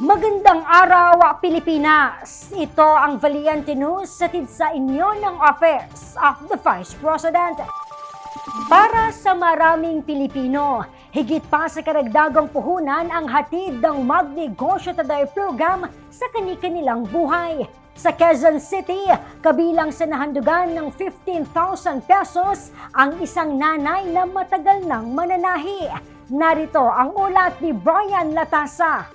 Magandang araw, Pilipinas! Ito ang Valiente News satid sa inyo ng Office of the Vice President. Para sa maraming Pilipino, higit pa sa karagdagang puhunan ang hatid ng Magnegosyo Today program sa kani-kanilang buhay. Sa Quezon City, kabilang sa nahandugan ng 15,000 pesos ang isang nanay na matagal nang mananahi. Narito ang ulat ni Brian Latasa.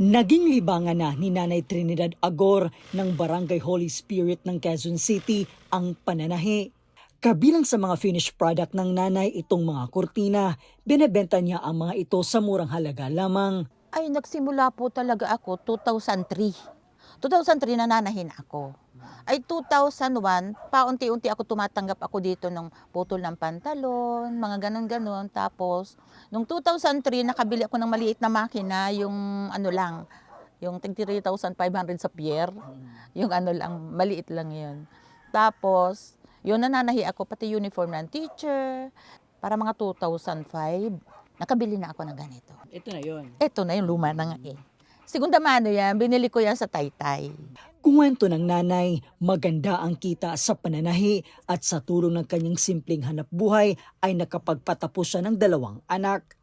Naging libangan na ni Nanay Trinidad Agor ng Barangay Holy Spirit ng Quezon City ang pananahi. Kabilang sa mga finished product ng nanay itong mga kurtina, binebenta niya ang mga ito sa murang halaga lamang. Ay, nagsimula po talaga ako 2003. 2003 nananahin ako. Ay 2001, paunti-unti ako tumatanggap ako dito ng putol ng pantalon, mga ganon-ganon. Tapos, nung 2003, nakabili ako ng maliit na makina, yung ano lang, yung 3,500 sa pier. Yung ano lang, maliit lang yun. Tapos, yun nananahi ako, pati uniform ng teacher. Para mga 2005, nakabili na ako ng ganito. Ito na yon. Ito na yung luma na nga eh. Segunda mano yan, binili ko yan sa Taytay. Kuwento ng nanay, maganda ang kita sa pananahi at sa tulong ng kanyang simpleng hanap buhay ay nakapagpatapos siya ng dalawang anak.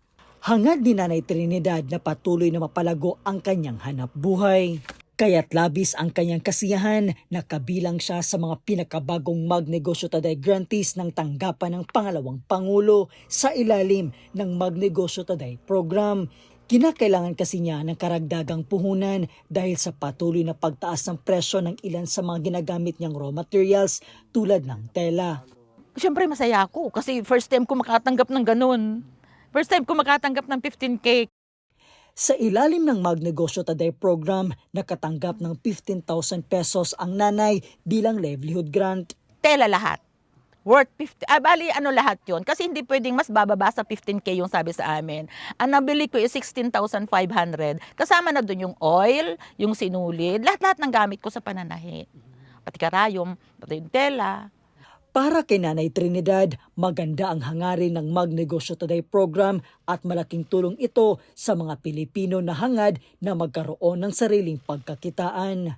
Hangad ni Nanay Trinidad na patuloy na mapalago ang kanyang hanap buhay. Kaya't labis ang kanyang kasiyahan na kabilang siya sa mga pinakabagong Magnegosyo Today grantees ng tanggapan ng pangalawang Pangulo sa ilalim ng Magnegosyo Today program. Kinakailangan kasi niya ng karagdagang puhunan dahil sa patuloy na pagtaas ng presyo ng ilan sa mga ginagamit niyang raw materials tulad ng tela. Siyempre masaya ako kasi first time ko makatanggap ng ganun. First time ko makatanggap ng 15K. Sa ilalim ng Magnegosyo Today program, nakatanggap ng 15,000 pesos ang nanay bilang livelihood grant. Tela lahat. Worth 50. Ah, bali, ano lahat yon Kasi hindi pwedeng mas bababa sa 15K yung sabi sa amin. Ang nabili ko is 16,500. Kasama na doon yung oil, yung sinulid, lahat-lahat ng gamit ko sa pananahi. Pati karayom, pati yung tela. Para kay Nanay Trinidad, maganda ang hangarin ng Magnegosyo Today program at malaking tulong ito sa mga Pilipino na hangad na magkaroon ng sariling pagkakitaan.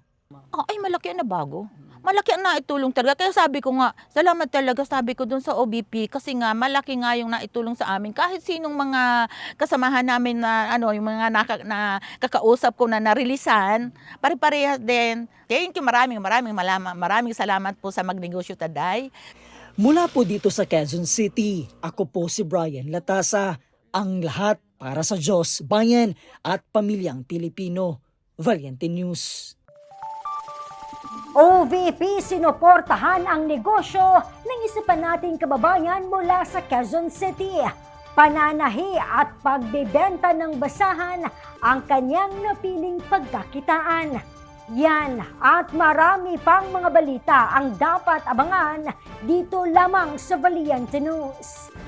Oh, ay, malaki na bago. Malaki ang naitulong talaga. Kaya sabi ko nga, salamat talaga sabi ko dun sa OBP kasi nga malaki nga yung naitulong sa amin. Kahit sinong mga kasamahan namin na ano, yung mga naka, na kakausap ko na narilisan, pare-parehas din. Thank you, maraming maraming malama, maraming salamat po sa Magnegosyo Taday. Mula po dito sa Quezon City, ako po si Brian Latasa. Ang lahat para sa Diyos, bayan at pamilyang Pilipino. Valiente News. OVP sinuportahan ang negosyo ng isa pa nating kababayan mula sa Quezon City. Pananahi at pagbebenta ng basahan ang kanyang napiling pagkakitaan. Yan at marami pang mga balita ang dapat abangan dito lamang sa Valiente News.